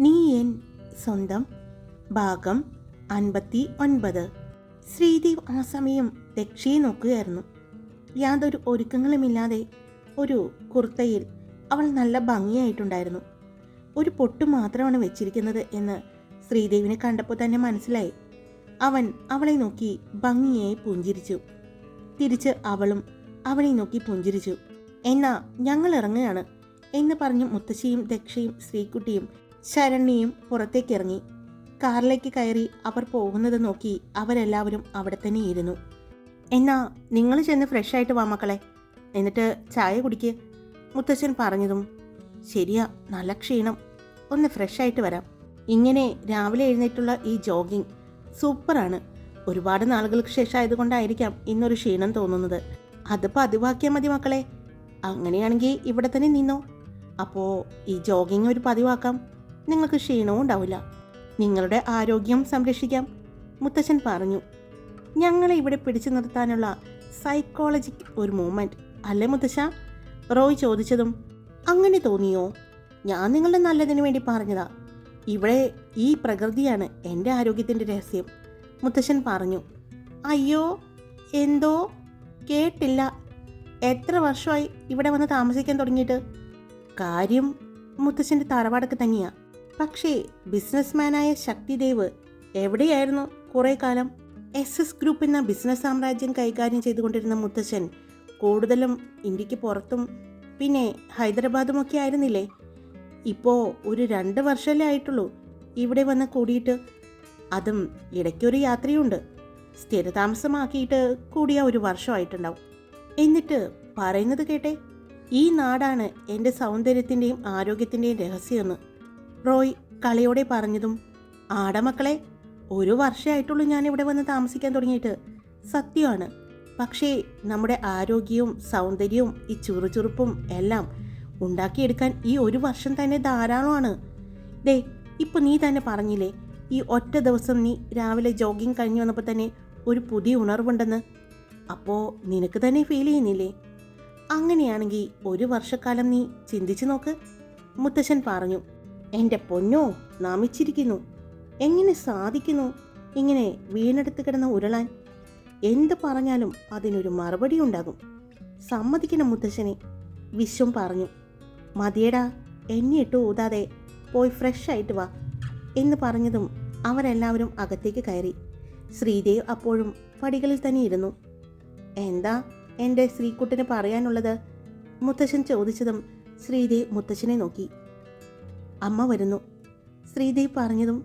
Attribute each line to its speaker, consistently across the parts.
Speaker 1: നീ എൻ സ്വന്തം ഭാഗം അൻപത്തി ഒൻപത്. ശ്രീദേവ് ആ സമയം രക്ഷയെ നോക്കുകയായിരുന്നു. യാതൊരു ഒരുക്കങ്ങളുമില്ലാതെ ഒരു കുർത്തയിൽ അവൾ നല്ല ഭംഗിയായിട്ടുണ്ടായിരുന്നു. ഒരു പൊട്ട് മാത്രമാണ് വെച്ചിരിക്കുന്നത് എന്ന് ശ്രീദേവിനെ കണ്ടപ്പോൾ തന്നെ മനസ്സിലായി. അവൻ അവളെ നോക്കി ഭംഗിയായി പുഞ്ചിരിച്ചു. തിരിച്ച് അവളും അവളെ നോക്കി പുഞ്ചിരിച്ചു. എന്നാ ഞങ്ങൾ ഇറങ്ങുകയാണ് എന്ന് പറഞ്ഞ് മുത്തശ്ശിയും ദക്ഷയും ശ്രീകുട്ടിയും ശരണ്യയും പുറത്തേക്ക് ഇറങ്ങി കാറിലേക്ക് കയറി അവർ പോകുന്നത് നോക്കി അവരെല്ലാവരും അവിടെ തന്നെ ഇരുന്നു എന്നാ നിങ്ങൾ ചെന്ന് ഫ്രഷ് ആയിട്ട് വാ മക്കളെ. എന്നിട്ട് ചായ കുടിക്ക് മുത്തശ്ശൻ പറഞ്ഞതും. ശരിയാ നല്ല ക്ഷീണം. ഒന്ന് ഫ്രഷ് ആയിട്ട് വരാം. ഇങ്ങനെ രാവിലെ എഴുന്നേറ്റുള്ള ഈ ജോഗിങ് സൂപ്പറാണ്. ഒരുപാട് നാളുകൾക്ക് ശേഷം ആയതുകൊണ്ടായിരിക്കാം ഇന്നൊരു ക്ഷീണം തോന്നുന്നത്. അത് പതിവാക്കിയാൽ മതി മക്കളെ. അങ്ങനെയാണെങ്കിൽ ഇവിടെ തന്നെ നിന്നോ. അപ്പോൾ ഈ ജോഗിങ് ഒരു പതിവാക്കാം. നിങ്ങൾക്ക് ക്ഷീണവും ഉണ്ടാവില്ല. നിങ്ങളുടെ ആരോഗ്യം സംരക്ഷിക്കാം. മുത്തച്ഛൻ പറഞ്ഞു. ഞങ്ങളെ ഇവിടെ പിടിച്ചു നിർത്താനുള്ള സൈക്കോളജിക് ഒരു മൂമെന്റ് അല്ലേ മുത്തശ്ശ റോയ് ചോദിച്ചതും അങ്ങനെ തോന്നിയോ? ഞാൻ നിങ്ങളുടെ നല്ലതിനു വേണ്ടി പറഞ്ഞതാ. ഇവിടെ ഈ പ്രകൃതിയാണ് എന്റെ ആരോഗ്യത്തിന്റെ രഹസ്യം. മുത്തശ്ശൻ പറഞ്ഞു. അയ്യോ എന്തോ? കേട്ടില്ല. എത്ര വർഷമായി ഇവിടെ വന്ന് താമസിക്കാൻ തുടങ്ങിയിട്ട്? കാര്യം മുത്തശ്ശന്റെ തറവാടൊക്കെ തന്നെയാ. പക്ഷേ ബിസിനസ്മാനായ ശക്തിദേവ് എവിടെയായിരുന്നു കുറേ കാലം? എസ് എസ് ഗ്രൂപ്പ് എന്ന ബിസിനസ് സാമ്രാജ്യം കൈകാര്യം ചെയ്തുകൊണ്ടിരുന്ന മുത്തശ്ശൻ കൂടുതലും ഇന്ത്യയ്ക്ക് പുറത്തും പിന്നെ ഹൈദരാബാദുമൊക്കെ ആയിരുന്നില്ലേ? ഇപ്പോൾ ഒരു രണ്ട് വർഷമല്ലേ ആയിട്ടുള്ളൂ ഇവിടെ വന്ന് കൂടിയിട്ട്. അതും ഇടയ്ക്കൊരു യാത്രയുണ്ട്. സ്ഥിരതാമസമാക്കിയിട്ട് കൂടിയ ഒരു വർഷമായിട്ടുണ്ടാവും. എന്നിട്ട് പറയുന്നത് കേട്ടെ ഈ നാടാണ് എന്റെ സൗന്ദര്യത്തിന്റെയും ആരോഗ്യത്തിന്റെയും രഹസ്യമെന്ന്. റോയ് കളിയോടെ പറഞ്ഞതും ആടമക്കളെ ഒരു വർഷമായിട്ടുള്ളൂ ഞാൻ ഇവിടെ വന്ന് താമസിക്കാൻ തുടങ്ങിയിട്ട്. സത്യമാണ്. പക്ഷേ നമ്മുടെ ആരോഗ്യവും സൗന്ദര്യവും ഈ ചുറുചുറുപ്പും എല്ലാം ഉണ്ടാക്കിയെടുക്കാൻ ഈ ഒരു വർഷം തന്നെ ധാരാളമാണ്. ദേ ഇപ്പോൾ നീ തന്നെ പറഞ്ഞില്ലേ ഈ ഒറ്റ ദിവസം നീ രാവിലെ ജോഗിങ് കഴിഞ്ഞു വന്നപ്പോൾ തന്നെ ഒരു പുതിയ ഉണർവുണ്ടെന്ന്? അപ്പോൾ നിനക്ക് തന്നെ ഫീൽ ചെയ്യുന്നില്ലേ? അങ്ങനെയാണെങ്കിൽ ഒരു വർഷക്കാലം നീ ചിന്തിച്ചു നോക്ക് മുത്തശ്ശൻ പറഞ്ഞു. എന്റെ പൊന്നോ നാമിച്ചിരിക്കുന്നു. എങ്ങനെ സാധിക്കുന്നു ഇങ്ങനെ വീണെടുത്ത് കിടന്ന ഉരുളാൻ? എന്ത് പറഞ്ഞാലും അതിനൊരു മറുപടി ഉണ്ടാകും. സമ്മതിക്കണം മുത്തശ്ശനെ വിശ്വം പറഞ്ഞു. മതിയടാ എന്നെ ഇട്ട് ഊതാതെ പോയി ഫ്രഷ് ആയിട്ട് വാ എന്ന് പറഞ്ഞതും അവരെല്ലാവരും അകത്തേക്ക് കയറി. ശ്രീദേവ് അപ്പോഴും പടികളിൽ തന്നെ ഇരുന്നു. എന്താ എന്റെ ശ്രീകുട്ടിന് പറയാനുള്ളത്? മുത്തശ്ശൻ ചോദിച്ചതും ശ്രീദേവ് മുത്തശ്ശനെ നോക്കി. അമ്മ വരുന്നു. ശ്രീദേവ് പറഞ്ഞതും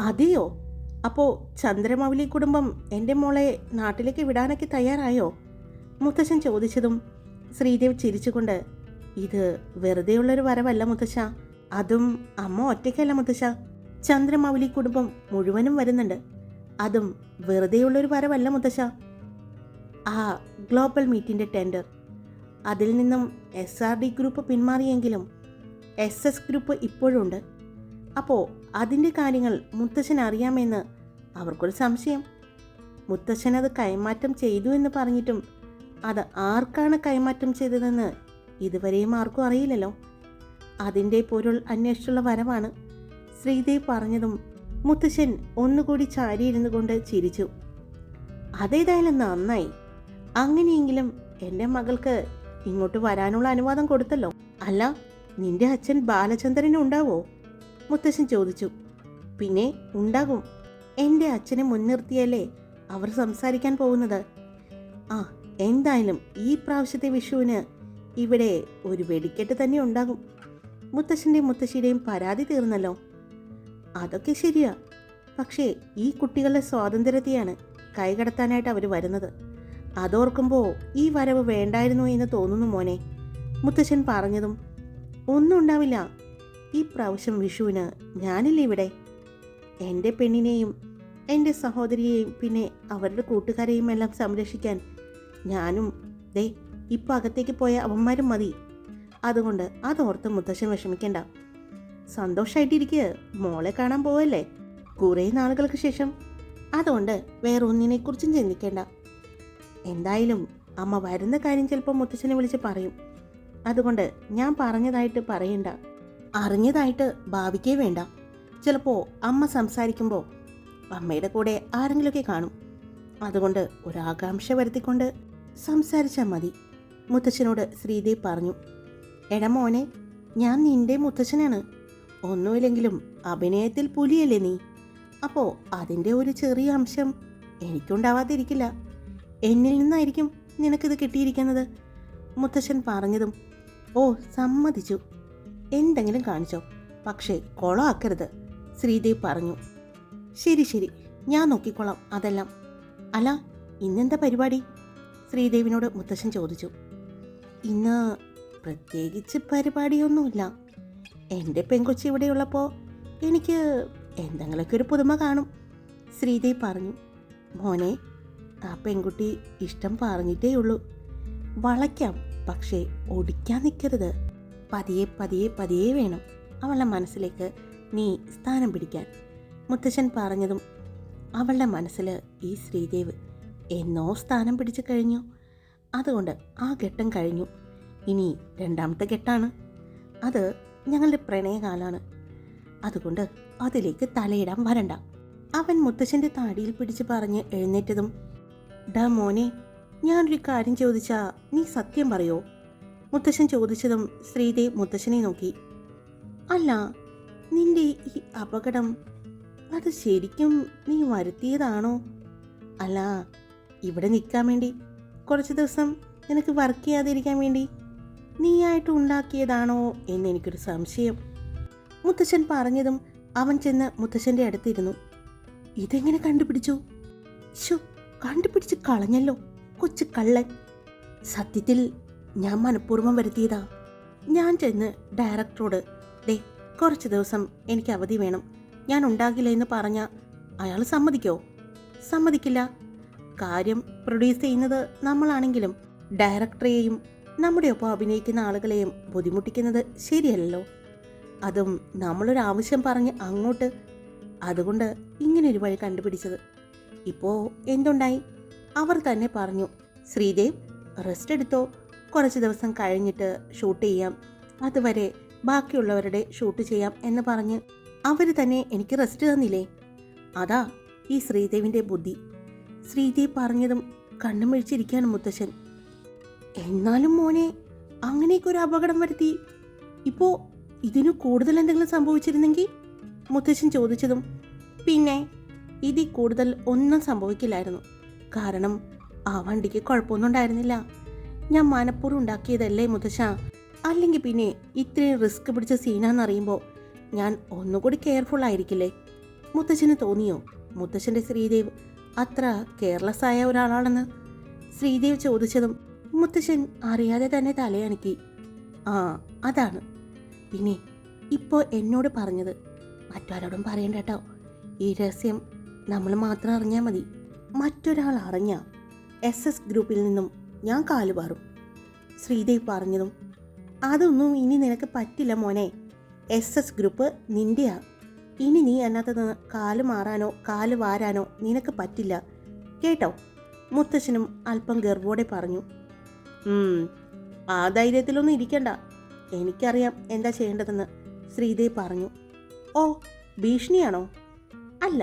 Speaker 1: അതെയോ? അപ്പോൾ ചന്ദ്രമൗലി കുടുംബം എന്റെ മോളെ നാട്ടിലേക്ക് വിടാനൊക്കെ തയ്യാറായോ? മുത്തശ്ശൻ ചോദിച്ചതും ശ്രീദേവ് ചിരിച്ചുകൊണ്ട് ഇത് വെറുതെയുള്ളൊരു വരവല്ല മുത്തശ്ശ. അതും അമ്മ ഒറ്റയ്ക്കല്ല മുത്തശ്ശ. ചന്ദ്രമൗലി കുടുംബം മുഴുവനും വരുന്നുണ്ട്. അതും വെറുതെയുള്ളൊരു വരവല്ല മുത്തശ്ശ. ആ ഗ്ലോബൽ മീറ്റിന്റെ ടെൻഡർ. അതിൽ നിന്നും എസ് ആർ ഡി ഗ്രൂപ്പ് പിന്മാറിയെങ്കിലും എസ് എസ് ഗ്രൂപ്പ് ഇപ്പോഴുണ്ട്. അപ്പോൾ അതിന്റെ കാര്യങ്ങൾ മുത്തശ്ശൻ അറിയാമെന്ന് അവർക്കൊരു സംശയം. മുത്തശ്ശൻ അത് കൈമാറ്റം ചെയ്തു എന്ന് പറഞ്ഞിട്ടും അത് ആർക്കാണ് കൈമാറ്റം ചെയ്തതെന്ന് ഇതുവരെയും ആർക്കും അറിയില്ലല്ലോ. അതിന്റെ പൊരുൾ അന്വേഷിച്ചുള്ള വരവാണ്. ശ്രീദേവ് പറഞ്ഞതും മുത്തശ്ശൻ ഒന്നുകൂടി ചാരിയിരുന്നു കൊണ്ട് ചിരിച്ചു. അതേതായാലും നന്നായി. അങ്ങനെയെങ്കിലും എന്റെ മകൾക്ക് ഇങ്ങോട്ട് വരാനുള്ള അനുവാദം കൊടുത്തല്ലോ. അല്ല നിന്റെ അച്ഛൻ ബാലചന്ദ്രൻ ഉണ്ടാവോ? മുത്തശ്ശൻ ചോദിച്ചു. പിന്നെ ഉണ്ടാകും. എന്റെ അച്ഛനെ മുൻനിർത്തിയല്ലേ അവർ സംസാരിക്കാൻ പോകുന്നത്? ആ എന്തായാലും ഈ പ്രാവശ്യത്തെ വിഷുവിന് ഇവിടെ ഒരു വെടിക്കെട്ട് തന്നെ ഉണ്ടാകും. മുത്തശ്ശന്റെയും മുത്തശ്ശിയുടെയും പരാതി തീർന്നല്ലോ. അതൊക്കെ ശരിയാ. പക്ഷേ ഈ കുട്ടികളുടെ സ്വാതന്ത്ര്യത്തെയാണ് കൈകടത്താനായിട്ട് അവർ വരുന്നത്. അതോർക്കുമ്പോൾ ഈ വരവ് വേണ്ടായിരുന്നു എന്ന് തോന്നുന്നു മോനെ. മുത്തശ്ശൻ പറഞ്ഞതും ഒന്നും ഉണ്ടാവില്ല. ഈ പ്രാവശ്യം വിഷുവിന് ഞാനില്ലേ ഇവിടെ? എന്റെ പെണ്ണിനെയും എന്റെ സഹോദരിയെയും പിന്നെ അവരുടെ കൂട്ടുകാരെയും എല്ലാം സംരക്ഷിക്കാൻ ഞാനും ദേ ഇപ്പോൾ അകത്തേക്ക് പോയ അവന്മാരും മതി. അതുകൊണ്ട് അതോർത്ത് മുത്തശ്ശൻ വിഷമിക്കണ്ട. സന്തോഷമായിട്ടിരിക്കുക മോളെ കാണാൻ പോവല്ലേ? കുറേ നാളുകൾക്ക് ശേഷം. അതുകൊണ്ട് വേറെ ഒന്നിനെക്കുറിച്ചും ചിന്തിക്കേണ്ട. എന്തായാലും അമ്മ വരുന്ന കാര്യം ചിലപ്പോൾ മുത്തശ്ശനെ വിളിച്ച് പറയും. അതുകൊണ്ട് ഞാൻ പറഞ്ഞതായിട്ട് പറയണ്ട. അറിഞ്ഞതായിട്ട് ഭാവിക്കേ വേണ്ട. ചിലപ്പോൾ അമ്മ സംസാരിക്കുമ്പോൾ അമ്മയുടെ കൂടെ ആരെങ്കിലുമൊക്കെ കാണും. അതുകൊണ്ട് ഒരാകാംക്ഷ വരുത്തിക്കൊണ്ട് സംസാരിച്ചാൽ മതി. മുത്തച്ഛനോട് ശ്രീദേവ് പറഞ്ഞു എടമോനെ ഞാൻ നിന്റെ മുത്തച്ഛനാണ്. ഒന്നുമില്ലെങ്കിലും അഭിനയത്തിൽ പുലിയല്ലേ നീ. അപ്പോൾ അതിന്റെ ഒരു ചെറിയ അംശം എനിക്കുണ്ടാവാതിരിക്കില്ല. എന്നിൽ നിന്നായിരിക്കും നിനക്കിത് കിട്ടിയിരിക്കുന്നത്? മുത്തശ്ശൻ പറഞ്ഞതും ഓ സമ്മതിച്ചു. എന്തെങ്കിലും കാണിച്ചോ. പക്ഷേ കൊളമാക്കരുത് ശ്രീദേവ് പറഞ്ഞു. ശരി ശരി ഞാൻ നോക്കിക്കോളാം അതെല്ലാം. അല്ല ഇന്നെന്താ പരിപാടി? ശ്രീദേവിനോട് മുത്തശ്ശൻ ചോദിച്ചു. ഇന്ന് പ്രത്യേകിച്ച് പരിപാടിയൊന്നുമില്ല. എന്റെ പെങ്കൊച്ചി ഇവിടെയുള്ളപ്പോൾ എനിക്ക് എന്തെങ്കിലുമൊക്കെ ഒരു പുതുമ കാണും ശ്രീദേവ് പറഞ്ഞു. മോനെ ആ പെൺകുട്ടി ഇഷ്ടം പറഞ്ഞിട്ടേ ഉള്ളൂ വളയ്ക്കാം പക്ഷേ ഓടിക്കാൻ നിൽക്കരുത്. പതിയെ പതിയെ പതിയെ വേണം അവളുടെ മനസ്സിലേക്ക് നീ സ്ഥാനം പിടിക്കാൻ. മുത്തശ്ശൻ പറഞ്ഞതും അവളുടെ മനസ്സിൽ ഈ ശ്രീദേവ് എന്നോ സ്ഥാനം പിടിച്ചു കഴിഞ്ഞു. അതുകൊണ്ട് ആ ഘട്ടം കഴിഞ്ഞു. ഇനി രണ്ടാമത്തെ ഘട്ടമാണ് അത് ഞങ്ങളുടെ പ്രണയകാലമാണ് അതുകൊണ്ട് അതിലേക്ക് തലയിടാൻ വരണ്ട. അവൻ മുത്തശ്ശന്റെ താടിയിൽ പിടിച്ച് പറഞ്ഞ് എഴുന്നേറ്റതും ഡ മോനെ ഞാനൊരു കാര്യം ചോദിച്ചാ നീ സത്യം പറയോ? മുത്തശ്ശൻ ചോദിച്ചതും ശ്രീദേവ് മുത്തശ്ശനെ നോക്കി. അല്ല നിന്റെ ഈ അപകടം അത് ശരിക്കും നീ വരുത്തിയതാണോ? അല്ല ഇവിടെ നിൽക്കാൻ വേണ്ടി കുറച്ച് ദിവസം നിനക്ക് വർക്ക് ചെയ്യാതിരിക്കാൻ വേണ്ടി നീയായിട്ട് ഉണ്ടാക്കിയതാണോ എന്ന് എനിക്കൊരു സംശയം. മുത്തശ്ശൻ പറഞ്ഞതും അവൻ ചെന്ന് മുത്തശ്ശന്റെ അടുത്തിരുന്നു. ഇതെങ്ങനെ കണ്ടുപിടിച്ചു? ശോ കണ്ടുപിടിച്ച് കളഞ്ഞല്ലോ. കൊച്ചു കള്ളൻ. സത്യത്തിൽ ഞാൻ മനഃപൂർവം വരുത്തിയതാ. ഞാൻ ചെന്ന് ഡയറക്ടറോട് ദേ കുറച്ച് ദിവസം എനിക്ക് അവധി വേണം. ഞാൻ ഉണ്ടാകില്ല എന്ന് പറഞ്ഞ അയാൾ സമ്മതിക്കോ? സമ്മതിക്കില്ല. കാര്യം പ്രൊഡ്യൂസ് ചെയ്യുന്നത് നമ്മളാണെങ്കിലും ഡയറക്ടറെയും നമ്മുടെ ഒപ്പം അഭിനയിക്കുന്ന ആളുകളെയും ബുദ്ധിമുട്ടിക്കുന്നത് ശരിയല്ലല്ലോ. അതും നമ്മളൊരു ആവശ്യം പറഞ്ഞ് അങ്ങോട്ട്. അതുകൊണ്ട് ഇങ്ങനെ ഒരു വഴി കണ്ടുപിടിച്ചത്. ഇപ്പോൾ എന്തുണ്ടായി? അവർ തന്നെ പറഞ്ഞു ശ്രീദേവ് റെസ്റ്റ് എടുത്തോ. കുറച്ച് ദിവസം കഴിഞ്ഞിട്ട് ഷൂട്ട് ചെയ്യാം. അതുവരെ ബാക്കിയുള്ളവരുടെ ഷൂട്ട് ചെയ്യാം എന്ന് പറഞ്ഞ് അവർ തന്നെ എനിക്ക് റെസ്റ്റ് തന്നില്ലേ? അതാ ഈ ശ്രീദേവിന്റെ ബുദ്ധി. ശ്രീദേവ് പറഞ്ഞതും കണ്ണു മുത്തശ്ശൻ. എന്നാലും മോനെ അങ്ങനെയൊക്കെ ഒരു അപകടം വരുത്തി. ഇപ്പോൾ ഇതിനു കൂടുതൽ എന്തെങ്കിലും സംഭവിച്ചിരുന്നെങ്കിൽ? മുത്തശ്ശൻ ചോദിച്ചതും പിന്നെ ഇതിൽ കൂടുതൽ ഒന്നും സംഭവിക്കില്ലായിരുന്നു. കാരണം ആ വണ്ടിക്ക് കുഴപ്പമൊന്നും ഉണ്ടായിരുന്നില്ല. ഞാൻ മനഃപൂർവം ഉണ്ടാക്കിയതല്ലേ മുത്തശ്ശ? അല്ലെങ്കിൽ പിന്നെ ഇത്രയും റിസ്ക് പിടിച്ച സീനാന്നറിയുമ്പോൾ ഞാൻ ഒന്നുകൂടി കെയർഫുൾ ആയിരിക്കില്ലേ? മുത്തശ്ശന് തോന്നിയോ? മുത്തശ്ശന്റെ ശ്രീദേവ് അത്ര കെയർലെസ് ആയ ഒരാളാണെന്ന്? ശ്രീദേവ് ചോദിച്ചതും മുത്തശ്ശൻ അറിയാതെ തന്നെ തലയണക്കി. ആ അതാണ്. പിന്നെ ഇപ്പോൾ എന്നോട് പറഞ്ഞത് മറ്റാരോടും പറയണ്ട കേട്ടോ. ഈ രഹസ്യം നമ്മൾ മാത്രം അറിഞ്ഞാൽ മതി. മറ്റൊരാൾ അറിഞ്ഞ എസ് എസ് ഗ്രൂപ്പിൽ നിന്നും ഞാൻ കാലുപാറും ശ്രീദേവ് പറഞ്ഞതും അതൊന്നും ഇനി നിനക്ക് പറ്റില്ല മോനെ. എസ് എസ് ഗ്രൂപ്പ് നിന്റെയാ ഇനി നീ അതിനകത്ത് നിന്ന് കാൽ മാറാനോ കാൽ വാരാനോ നിനക്ക് പറ്റില്ല. കേട്ടോ? മുത്തശ്ശനും അല്പം ഗർവോടെ പറഞ്ഞു "ഉം, ആ ധൈര്യത്തിലൊന്നും ഇരിക്കണ്ട. എനിക്കറിയാം എന്താ ചെയ്യേണ്ടതെന്ന് ശ്രീദേവ് പറഞ്ഞു. ഓ ഭീഷണിയാണോ? അല്ല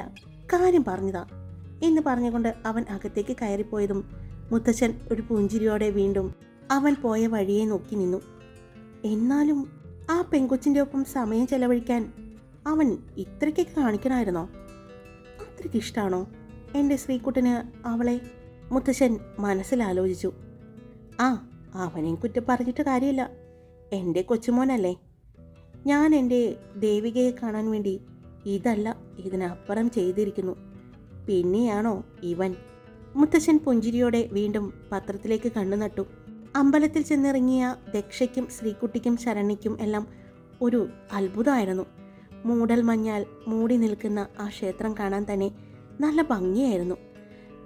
Speaker 1: കാര്യം പറഞ്ഞതാ. എന്ന് പറഞ്ഞുകൊണ്ട് അവൻ അകത്തേക്ക് കയറിപ്പോയതും മുത്തച്ഛൻ ഒരു പുഞ്ചിരിയോടെ വീണ്ടും അവൻ പോയ വഴിയെ നോക്കി നിന്നു. എന്നാലും ആ പെങ്കൊച്ചിന്റെ ഒപ്പം സമയം ചെലവഴിക്കാൻ അവൻ ഇത്രയ്ക്കൊക്കെ കാണിക്കണമായിരുന്നോ? അത്രയ്ക്ക് ഇഷ്ടമാണോ എന്റെ ശ്രീകുട്ടന് അവളെ മുത്തശ്ശൻ മനസ്സിലാലോചിച്ചു ആ അവനെയും കുറ്റം പറഞ്ഞിട്ട് കാര്യമില്ല. എന്റെ കൊച്ചുമോനല്ലേ. ഞാൻ എന്റെ ദേവികയെ കാണാൻ വേണ്ടി ഇതല്ല ഇതിനപ്പുറം ചെയ്തിരിക്കുന്നു. പിന്നെയാണോ ഇവൻ? മുത്തശ്ശൻ പുഞ്ചിരിയോടെ വീണ്ടും പത്രത്തിലേക്ക് കണ്ണു നട്ടു. അമ്പലത്തിൽ ചെന്നിറങ്ങിയ ദക്ഷയ്ക്കും ശ്രീകുട്ടിക്കും ശരണിക്കും എല്ലാം ഒരു അത്ഭുതമായിരുന്നു. മൂടൽ മഞ്ഞാൽ മൂടി നിൽക്കുന്ന ആ ക്ഷേത്രം കാണാൻ തന്നെ നല്ല ഭംഗിയായിരുന്നു.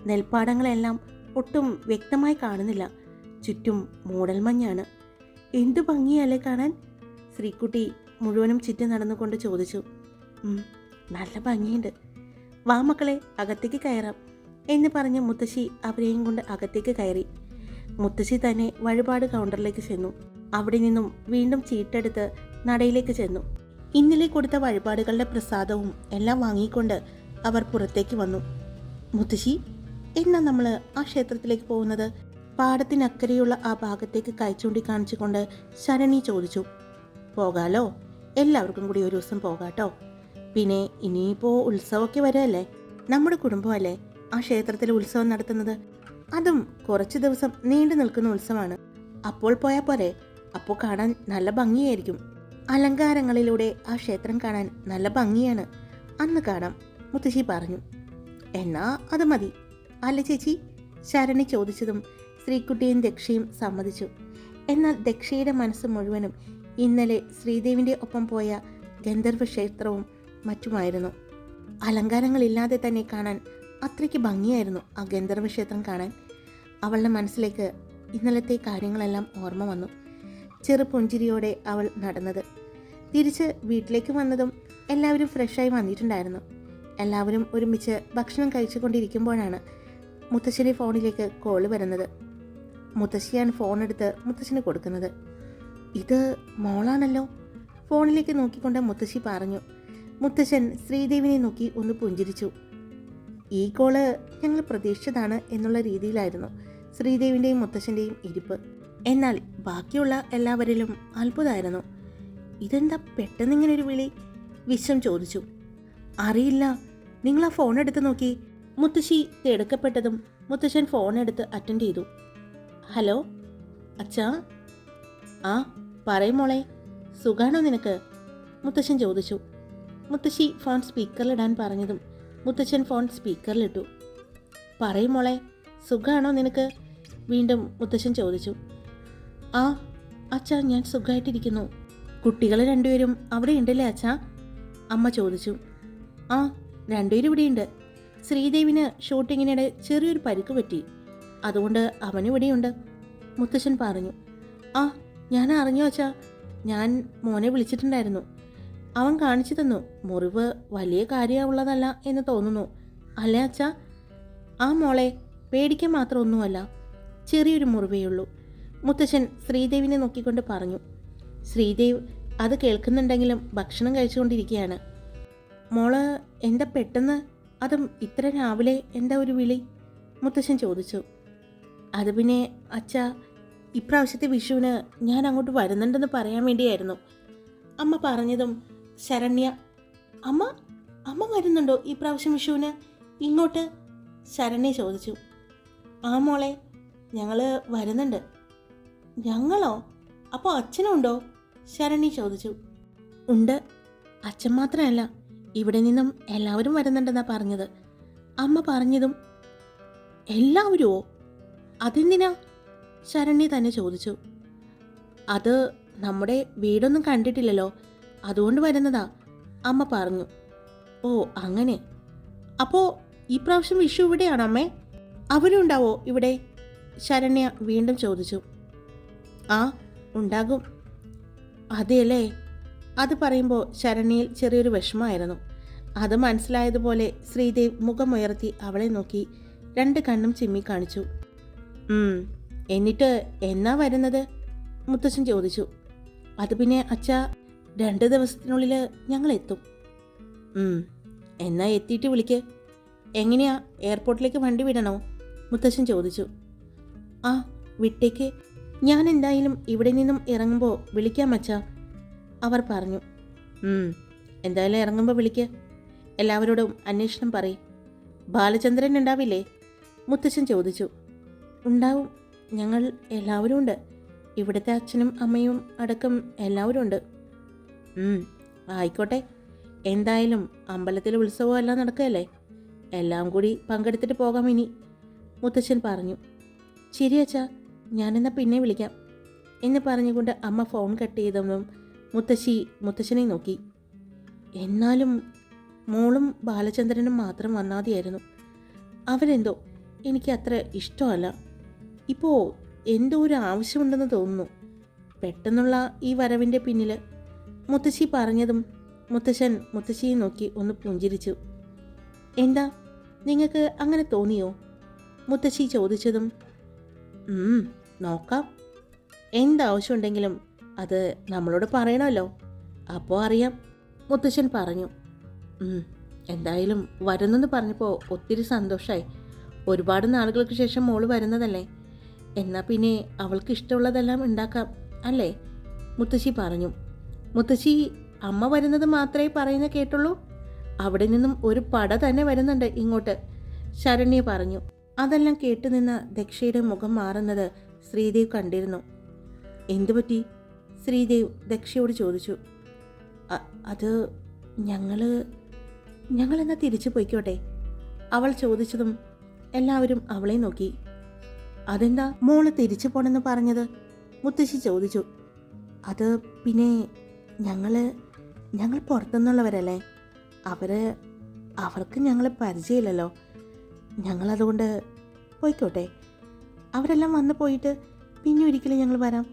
Speaker 1: നെൽപ്പാടങ്ങളെല്ലാം ഒട്ടും വ്യക്തമായി കാണുന്നില്ല. ചുറ്റും മൂടൽ മഞ്ഞാണ്. എന്തു ഭംഗിയല്ലേ കാണാൻ? ശ്രീക്കുട്ടി മുഴുവനും ചുറ്റും നടന്നുകൊണ്ട് ചോദിച്ചു. നല്ല ഭംഗിയുണ്ട്. വാ മക്കളെ അകത്തേക്ക് കയറാം എന്ന് പറഞ്ഞ് മുത്തശ്ശി അവരെയും കൊണ്ട് അകത്തേക്ക് കയറി. മുത്തശ്ശി തന്നെ വഴിപാട് കൗണ്ടറിലേക്ക് ചെന്നു. അവിടെ നിന്നും വീണ്ടും ചീട്ടെടുത്ത് നടയിലേക്ക് ചെന്നു. ഇന്നലെ കൊടുത്ത വഴിപാടുകളുടെ പ്രസാദവും എല്ലാം വാങ്ങിക്കൊണ്ട് അവർ പുറത്തേക്ക് വന്നു. മുത്തശ്ശി എന്നാ നമ്മൾ ആ ക്ഷേത്രത്തിലേക്ക് പോകുന്നത്? പാടത്തിനക്കരെയുള്ള ആ ഭാഗത്തേക്ക് കയച്ചൂണ്ടി ചൂണ്ടിക്കാണിച്ചുകൊണ്ട് ശരണി ചോദിച്ചു. പോകാലോ? എല്ലാവർക്കും കൂടി ഒരു ദിവസം പോകാട്ടോ? പിന്നെ ഇനിയിപ്പോൾ ഉത്സവമൊക്കെ വരല്ലേ നമ്മുടെ കുടുംബമല്ലേ ആ ക്ഷേത്രത്തിൽ ഉത്സവം നടത്തുന്നത്? അതും കുറച്ച് ദിവസം നീണ്ടു നിൽക്കുന്ന ഉത്സവമാണ്. അപ്പോൾ പോയാൽ പോരെ. അപ്പോൾ കാണാൻ നല്ല ഭംഗിയായിരിക്കും. അലങ്കാരങ്ങളിലൂടെ ആ ക്ഷേത്രം കാണാൻ നല്ല ഭംഗിയാണ്. അന്ന് കാണാം മുത്തശ്ശി പറഞ്ഞു. എന്നാ അത് മതി. അല്ല ചേച്ചി ശരണി ചോദിച്ചതും ശ്രീകുട്ടിയും ദക്ഷയും സമ്മതിച്ചു. എന്നാൽ ദക്ഷയുടെ മനസ്സ് മുഴുവനും ഇന്നലെ ശ്രീദേവിന്റെ ഒപ്പം പോയ ഗന്ധർവ ക്ഷേത്രവും മറ്റുമായിരുന്നു. അലങ്കാരങ്ങളില്ലാതെ തന്നെ കാണാൻ അത്രയ്ക്ക് ഭംഗിയായിരുന്നു ആ ഗന്ധർവ ക്ഷേത്രം കാണാൻ. അവളുടെ മനസ്സിലേക്ക് ഇന്നലത്തെ കാര്യങ്ങളെല്ലാം ഓർമ്മ വന്നു. ചെറു പുഞ്ചിരിയോടെ അവൾ നടന്നത്. തിരിച്ച് വീട്ടിലേക്ക് വന്നതും എല്ലാവരും ഫ്രഷായി വന്നിട്ടുണ്ടായിരുന്നു. എല്ലാവരും ഒരുമിച്ച് ഭക്ഷണം കഴിച്ചുകൊണ്ടിരിക്കുമ്പോഴാണ് മുത്തശ്ശിയുടെ ഫോണിലേക്ക് കോൾ വരുന്നത്. മുത്തശ്ശിയാണ് ഫോൺ എടുത്ത് മുത്തശ്ശിന് കൊടുക്കുന്നത്. ഇത് മോളാണല്ലോ? ഫോണിലേക്ക് നോക്കിക്കൊണ്ട് മുത്തശ്ശി പറഞ്ഞു. മുത്തശ്ശൻ ശ്രീദേവിനെ നോക്കി ഒന്ന് പുഞ്ചിരിച്ചു. ഈ കോൾ ഞങ്ങൾ പ്രതീക്ഷിച്ചതാണ് എന്നുള്ള രീതിയിലായിരുന്നു ശ്രീദേവിന്റെയും മുത്തശ്ശന്റെയും ഇരിപ്പ്. എന്നാൽ ബാക്കിയുള്ള എല്ലാവരിലും അത്ഭുതമായിരുന്നു. ഇതെന്താ പെട്ടെന്നിങ്ങനെ ഒരു വിളി? വിശ്വം ചോദിച്ചു. അറിയില്ല. നിങ്ങൾ ആ ഫോൺ എടുത്ത് നോക്കി. മുത്തശ്ശി തിടുക്കപ്പെട്ടതും മുത്തശ്ശൻ ഫോൺ എടുത്ത് അറ്റൻഡ് ചെയ്തു. ഹലോ? അച്ഛാ? ആ പറയും മോളെ. സുഖാണോ നിനക്ക്? മുത്തശ്ശൻ ചോദിച്ചു. മുത്തശ്ശി ഫോൺ സ്പീക്കറിലിടാൻ പറഞ്ഞതും മുത്തച്ഛൻ ഫോൺ സ്പീക്കറിലിട്ടു. പറയും മോളെ സുഖമാണോ നിനക്ക്? വീണ്ടും മുത്തശ്ശൻ ചോദിച്ചു. ആ അച്ഛാ ഞാൻ സുഖമായിട്ടിരിക്കുന്നു കുട്ടികൾ രണ്ടുപേരും അവിടെ ഉണ്ടല്ലേ അച്ഛാ? അമ്മ ചോദിച്ചു. ആ രണ്ടുപേരും ഇവിടെയുണ്ട്. ശ്രീദേവിന് ഷൂട്ടിങ്ങിനിടെ ചെറിയൊരു പരിക്ക് പറ്റി. അതുകൊണ്ട് അവനും ഇവിടെയുണ്ട്. മുത്തശ്ശൻ പറഞ്ഞു. ആ ഞാൻ അറിഞ്ഞോ അച്ഛാ. ഞാൻ മോനെ വിളിച്ചിട്ടുണ്ടായിരുന്നു. അവൻ കാണിച്ചു തന്നു മുറിവ് വലിയ കാര്യമുള്ളതല്ല എന്ന് തോന്നുന്നു. അല്ലേ അച്ഛാ? ആ മോളെ പേടിക്കാൻ മാത്രമൊന്നുമല്ല ചെറിയൊരു മുറിവേയുള്ളൂ മുത്തശ്ശൻ ശ്രീദേവിനെ നോക്കിക്കൊണ്ട് പറഞ്ഞു ശ്രീദേവ് അത് കേൾക്കുന്നുണ്ടെങ്കിലും ഭക്ഷണം കഴിച്ചുകൊണ്ടിരിക്കുകയാണ്. മോൾ എന്താ പെട്ടെന്ന്? അതും ഇത്ര രാവിലെ എന്താ ഒരു വിളി? മുത്തശ്ശൻ ചോദിച്ചു. അത് പിന്നെ അച്ഛ ഇപ്രാവശ്യത്തെ വിഷുവിന് ഞാൻ അങ്ങോട്ട് വരുന്നുണ്ടെന്ന് പറയാൻ വേണ്ടിയായിരുന്നു. അമ്മ പറഞ്ഞതും ശരണ്യ അമ്മ അമ്മ വരുന്നുണ്ടോ ഈ പ്രാവശ്യം വിഷുവിന്? ഇങ്ങോട്ട് ശരണ്യ ചോദിച്ചു. ആ മോളെ ഞങ്ങൾ വരുന്നുണ്ട്. ഞങ്ങളോ? അപ്പോൾ അച്ഛനുണ്ടോ? ശരണ്യ ചോദിച്ചു. ഉണ്ട്. അച്ഛൻ മാത്രമല്ല ഇവിടെ നിന്നും എല്ലാവരും വരുന്നുണ്ടെന്നാണ് പറഞ്ഞത്. അമ്മ പറഞ്ഞതും എല്ലാവരുമോ അതെന്തിനാ? ശരണ്യ തന്നെ ചോദിച്ചു. അത് നമ്മുടെ വീടൊന്നും കണ്ടിട്ടില്ലല്ലോ. അതുകൊണ്ട് വരുന്നതാ. അമ്മ പറഞ്ഞു. ഓ അങ്ങനെ. അപ്പോ ഈ പ്രാവശ്യം വിഷു ഇവിടെയാണോ അമ്മേ? അവരുണ്ടാവോ ഇവിടെ? ശരണ്യ വീണ്ടും ചോദിച്ചു. ആ ഉണ്ടാകും. അതെയല്ലേ? അത് പറയുമ്പോൾ ശരണ്യയിൽ ചെറിയൊരു വിഷമമായിരുന്നു. അത് മനസ്സിലായതുപോലെ ശ്രീദേവ് മുഖമുയർത്തി അവളെ നോക്കി രണ്ട് കണ്ണും ചിമ്മി കാണിച്ചു. "ഉം, എന്നിട്ട് എന്നാ വരുന്നത്? മുത്തച്ഛൻ ചോദിച്ചു. അത് പിന്നെ അച്ഛ രണ്ട് ദിവസത്തിനുള്ളിൽ ഞങ്ങൾ എത്തും എന്നാൽ എന്നാ എത്തിയിട്ട് വിളിക്ക്. എങ്ങനെയാ എയർപോർട്ടിലേക്ക് വണ്ടി വിടണോ? മുത്തശ്ശൻ ചോദിച്ചു. ആ വിട്ടേക്ക്. ഞാൻ എന്തായാലും ഇവിടെ നിന്നും ഇറങ്ങുമ്പോൾ വിളിക്കാം മച്ചാ അവർ പറഞ്ഞു. "ഉം, എന്തായാലും ഇറങ്ങുമ്പോൾ വിളിക്ക്. എല്ലാവരോടും അന്വേഷണം പറയും. ബാലചന്ദ്രൻ ഉണ്ടാവില്ലേ? മുത്തശ്ശൻ ചോദിച്ചു. ഉണ്ടാവും. ഞങ്ങൾ എല്ലാവരും ഉണ്ട് ഇവിടുത്തെ അച്ഛനും അമ്മയും അടക്കം എല്ലാവരും ഉണ്ട് "ഉം, ആയിക്കോട്ടെ. എന്തായാലും അമ്പലത്തിൽ ഉത്സവം എല്ലാം നടക്കുകയല്ലേ? എല്ലാം കൂടി പങ്കെടുത്തിട്ട് പോകാം ഇനി മുത്തശ്ശൻ പറഞ്ഞു. ശരി അച്ഛാ ഞാനെന്നാൽ പിന്നെ വിളിക്കാം. എന്ന് പറഞ്ഞുകൊണ്ട് അമ്മ ഫോൺ കട്ട് ചെയ്തതും മുത്തശ്ശി മുത്തശ്ശനെ നോക്കി. എന്നാലും മോളും ബാലചന്ദ്രനും മാത്രം വന്നാതെയായിരുന്നു. അവരെന്തോ എനിക്ക് അത്ര ഇഷ്ടമല്ല. ഇപ്പോൾ എന്തോ ഒരു ആവശ്യമുണ്ടെന്ന് തോന്നുന്നു. പെട്ടെന്നുള്ള ഈ വരവിന്റെ പിന്നിൽ മുത്തശ്ശി പറഞ്ഞതും മുത്തശ്ശൻ മുത്തശ്ശിയെ നോക്കി ഒന്ന് പുഞ്ചിരിച്ചു. എന്താ? നിങ്ങൾക്ക് അങ്ങനെ തോന്നിയോ? മുത്തശ്ശി ചോദിച്ചതും "ഉം, നോക്കാം. എന്താവശ്യമുണ്ടെങ്കിലും അത് നമ്മളോട് പറയണമല്ലോ. അപ്പോൾ അറിയാം. മുത്തശ്ശൻ പറഞ്ഞു "ഉം, എന്തായാലും വരുന്നെന്ന് പറഞ്ഞപ്പോൾ ഒത്തിരി സന്തോഷമായി ഒരുപാട് നാളുകൾക്ക് ശേഷം മോൾ വരുന്നതല്ലേ. എന്നാൽ പിന്നെ അവൾക്ക് ഇഷ്ടമുള്ളതെല്ലാം ഉണ്ടാക്കാം അല്ലേ? മുത്തശ്ശി പറഞ്ഞു മുത്തശ്ശി അമ്മ വരുന്നത് മാത്രമേ പറയുന്ന കേട്ടുള്ളൂ. അവിടെ നിന്നും ഒരു പട തന്നെ വരുന്നുണ്ട് ഇങ്ങോട്ട്. ശരണ്യ പറഞ്ഞു. അതെല്ലാം കേട്ടു നിന്ന് ദക്ഷയുടെ മുഖം മാറുന്നത് ശ്രീദേവ് കണ്ടിരുന്നു. എന്തുപറ്റി? ശ്രീദേവ് ദക്ഷയോട് ചോദിച്ചു. അത് ഞങ്ങൾ ഞങ്ങളെന്നാ തിരിച്ചു പോയിക്കോട്ടെ? അവൾ ചോദിച്ചതും എല്ലാവരും അവളെ നോക്കി. അതെന്താ മോൾ തിരിച്ചു പോണെന്ന് പറഞ്ഞത്? മുത്തശ്ശി ചോദിച്ചു. അത് പിന്നെ ഞങ്ങൾ ഞങ്ങൾ പുറത്തുനിന്നുള്ളവരല്ലേ? അവർ അവർക്ക് ഞങ്ങളെ പരിചയമില്ലല്ലോ. ഞങ്ങളതുകൊണ്ട് പോയിക്കോട്ടെ. അവരെല്ലാം വന്നു പോയിട്ട് പിന്നെ ഒരിക്കലും ഞങ്ങൾ വരാം.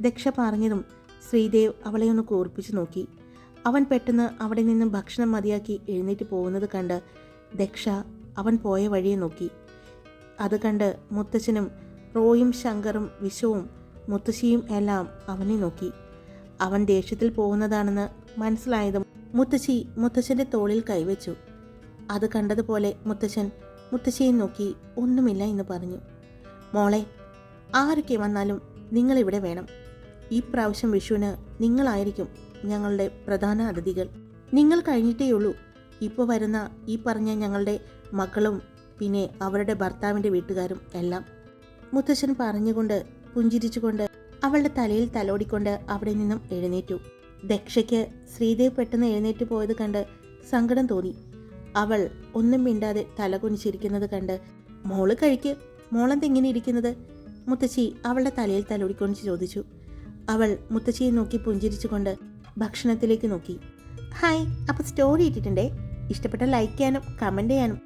Speaker 1: ദക്ഷ പറഞ്ഞതും ശ്രീദേവ് അവളെ ഒന്ന് കൂർപ്പിച്ചു നോക്കി. അവൻ പെട്ടെന്ന് അവിടെ നിന്നും ഭക്ഷണം മതിയാക്കി എഴുന്നേറ്റ് പോകുന്നത് കണ്ട് ദക്ഷ അവൻ പോയ വഴിയെ നോക്കി. അത് കണ്ട് മുത്തച്ഛനും റോയും ശങ്കറും വിശുവും മുത്തശ്ശിയും എല്ലാം അവനെ നോക്കി. അവൻ ദേഷ്യത്തിൽ പോകുന്നതാണെന്ന് മനസ്സിലായത് മുത്തശ്ശി മുത്തശ്ശന്റെ തോളിൽ കൈവച്ചു. അത് കണ്ടതുപോലെ മുത്തശ്ശൻ മുത്തശ്ശിയെ നോക്കി ഒന്നുമില്ല എന്ന് പറഞ്ഞു. മോളെ ആരൊക്കെ വന്നാലും നിങ്ങളിവിടെ വേണം. ഈ പ്രാവശ്യം വിഷുവിന് നിങ്ങളായിരിക്കും ഞങ്ങളുടെ പ്രധാന അതിഥികൾ. നിങ്ങൾ കഴിഞ്ഞിട്ടേയുള്ളൂ. ഇപ്പോൾ വരുന്ന ഈ പറഞ്ഞ ഞങ്ങളുടെ മക്കളും പിന്നെ അവരുടെ ഭർത്താവിന്റെ വീട്ടുകാരും എല്ലാം. മുത്തശ്ശൻ പറഞ്ഞുകൊണ്ട് പുഞ്ചിരിച്ചുകൊണ്ട് അവളുടെ തലയിൽ തലോടിക്കൊണ്ട് അവിടെ നിന്നും എഴുന്നേറ്റു. ദക്ഷയ്ക്ക് ശ്രീദേവ് പെട്ടെന്ന് എഴുന്നേറ്റ് പോയത് കണ്ട് സങ്കടം തോന്നി. അവൾ ഒന്നും മിണ്ടാതെ തല കുനിച്ചിരിക്കുന്നത് കണ്ട് മോൾ കഴിക്ക് മോളെന്ത് ഇങ്ങനെ ഇരിക്കുന്നത്? മുത്തശ്ശി അവളുടെ തലയിൽ തലോടിക്കൊണ്ട് ചോദിച്ചു. അവൾ മുത്തശ്ശിയെ നോക്കി പുഞ്ചിരിച്ചുകൊണ്ട് ഭക്ഷണത്തിലേക്ക് നോക്കി. ഹായ് അപ്പോൾ സ്റ്റോറി ഇട്ടിട്ടുണ്ടേ? ഇഷ്ടപ്പെട്ട ലൈക്ക് ചെയ്യാനും കമന്റ് ചെയ്യാനും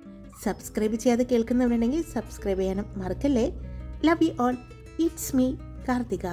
Speaker 1: സബ്സ്ക്രൈബ് ചെയ്യാതെ കേൾക്കുന്നവരുണ്ടെങ്കിൽ സബ്സ്ക്രൈബ് ചെയ്യാനും മറക്കല്ലേ? Love you all. It's me Karthika